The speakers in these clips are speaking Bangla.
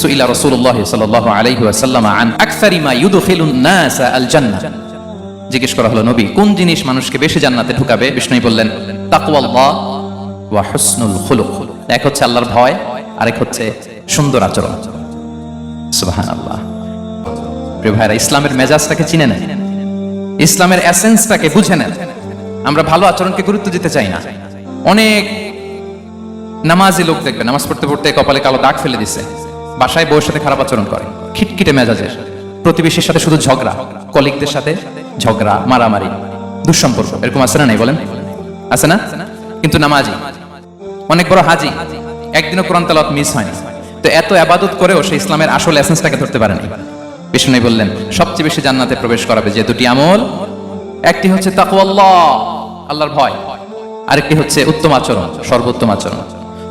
সুইলা রাসূলুল্লাহ সাল্লাল্লাহু আলাইহি ওয়াসাল্লাম আন আকসারি মা ইউদখিলুন নাস আল জান্নাহ জিজ্ঞেস করা হলো, নবী, কোন জিনিস মানুষকে বেশি জান্নাতে ঢুকাবে? বললেন, তাকওয়াল্লাহ ওয়া হুসনুল খুলুক। এক হচ্ছে আল্লাহর ভয়, আরেক হচ্ছে সুন্দর আচরণ। সুবহানাল্লাহ। প্রিয় ভাইরা, ইসলামের মেজাজটাকে চিনে নেন ইসলামের এসেন্সটাকে বুঝে নেন আমরা ভালো আচরণকে গুরুত্ব দিতে চাই না। অনেক নামাজি লোক দেখবে, নামাজ পড়তে পড়তে কপালে কালো দাগ ফেলে দিছে। বাসায় বউয়ের সাথে খারাপ আচরণ করে, খিটখিটে মেজাজের। প্রতিবেশীর সাথে শুধু ঝগড়া, কলিগদের সাথে ঝগড়া, মারামারি, দুঃসম্পর্ক, এরকম আছে না নাই বলেন? আছে না? কিন্তু নামাজি, অনেক বড় হাজি, একদিনও কোরআন তালাত মিস হয়নি। তো এত আবাদত করেও সে ইসলামের আসল এসেন্সটাকে ধরতে পারেনি। বিষ্ণু বললেন, সবচেয়ে বেশি জান্নাতে প্রবেশ করাবে যে দুটি আমল, একটি হচ্ছে তাকওয়াল্লাহ আল্লাহর ভয়, আরেকটি হচ্ছে উত্তম আচরণ, সর্বোত্তম আচরণ।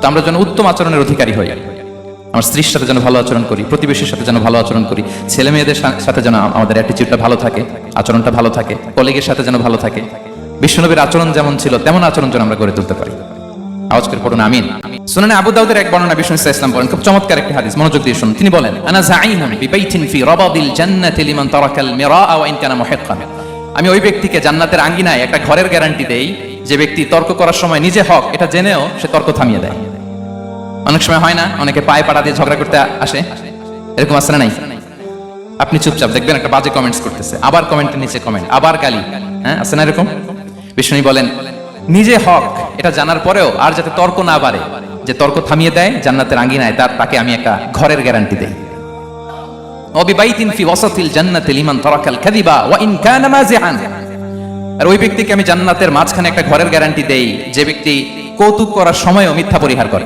তো আমরা যেন উত্তম আচরণের অধিকারী হই। আমার স্ত্রীর সাথে যেন ভালো আচরণ করি, প্রতিবেশীর সাথে যেন ভালো আচরণ করি, ছেলে মেয়েদের সাথে যেন আমাদের অ্যাটিচিউডটা ভালো থাকে, আচরণটা ভালো থাকে কলিগের সাথে যেন ভালো থাকে। বিশ্বনবীর আচরণ যেমন ছিল, তেমন আচরণ যেন আমরা গড়ে তুলতে পারি। আওয়াজ করে পড়ুন, আমিন। শুনুন আবু দাউদের এক বর্ণনা বিষ্ণু ইসলাম বলেন, খুব চমৎকার একটি হাদিস, মনোযোগ দিয়ে শুনুন। তিনি বলেন, আনা জাইনুন বিবাইতিন ফি আমি ওই ব্যক্তিকে জান্নাতের আঙ্গিনায় একটা ঘরের গ্যারান্টি দেই, যে ব্যক্তি তর্ক করার সময় নিজে হক, এটা জেনেও সে তর্ক থামিয়ে দেয়। অনেক সময় হয় না, অনেকে পায়ে পাড়া দিয়ে ঝগড়া করতে আসে। এরকম আছে না নাই? আপনি চুপচাপ দেখবেন একটা বাজে কমেন্টস করতেছে। আবার কমেন্টের নিচে কমেন্ট আবার গালি। হ্যাঁ আছে না এরকম? বিষ্ণু বলেন, নিজে হক, এটা জানার পরেও আর যাতে তর্ক না বাড়ে, যে তর্ক থামিয়ে দেয়, জান্নাতের আঙ্গিনায় তার, তাকে আমি একটা ঘরের গ্যারান্টি দেই। অবিবাইতিন ফি ওয়াসাতিল জান্নাতি লিমান তারাকাল কাযিবা ওয়া ইন কানা মাজিআন আর ওই ব্যক্তিকে আমি জান্নাতের মাঝখানে একটা ঘরের গ্যারান্টি দেই, যে ব্যক্তি কৌতুক করার সময়ও মিথ্যা পরিহার করে।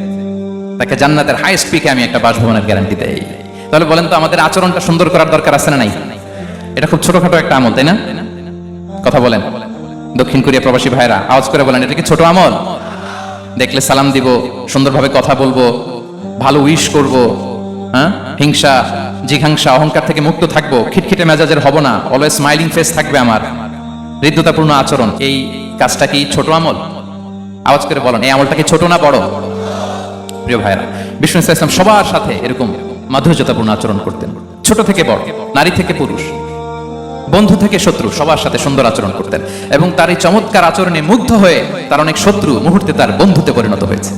তাকে জান্নাতের হাইস্ট পিকে আমি একটা বাসভবনের গ্যারান্টি দেই। তাহলে বলেন তো, আমাদের আচরণটা সুন্দর করার দরকার আছে না নাই? এটা খুব ছোটখাটো একটা আমল, তাই না? কথা বলেন। দক্ষিণ কোরিয়া প্রবাসী ভাইরা আওয়াজ করে বলেন, এটা কি ছোট আমল? দেখলে সালাম দিব, সুন্দরভাবে কথা বলব, ভালো উইশ করব হ্যাঁ? হিংসা, জিঘাংসা, অহংকার থেকে মুক্ত থাকব, খিটখিটে মেজাজের হব না অলওয়েজ স্মাইলিং ফেস থাকবে আমার। হৃদ্যতাপূর্ণ আচরণ, এই কাজটা কি ছোট আমল? আওয়াজ করে বলেন, এই আমলটা কি ছোট না বড়? প্রিয় ভাইরা বিষ্ণু ইসলাম সবার সাথে এরকম মাধুর্যতাপূর্ণ আচরণ করতেন। ছোট থেকে বড়, নারী থেকে পুরুষ, বন্ধু থেকে শত্রু, সবার সাথে সুন্দর আচরণ করতেন এবং তার এই চমৎকার আচরণে মুগ্ধ হয়ে তার অনেক শত্রু মুহূর্তে তার বন্ধুতে পরিণত হয়েছে।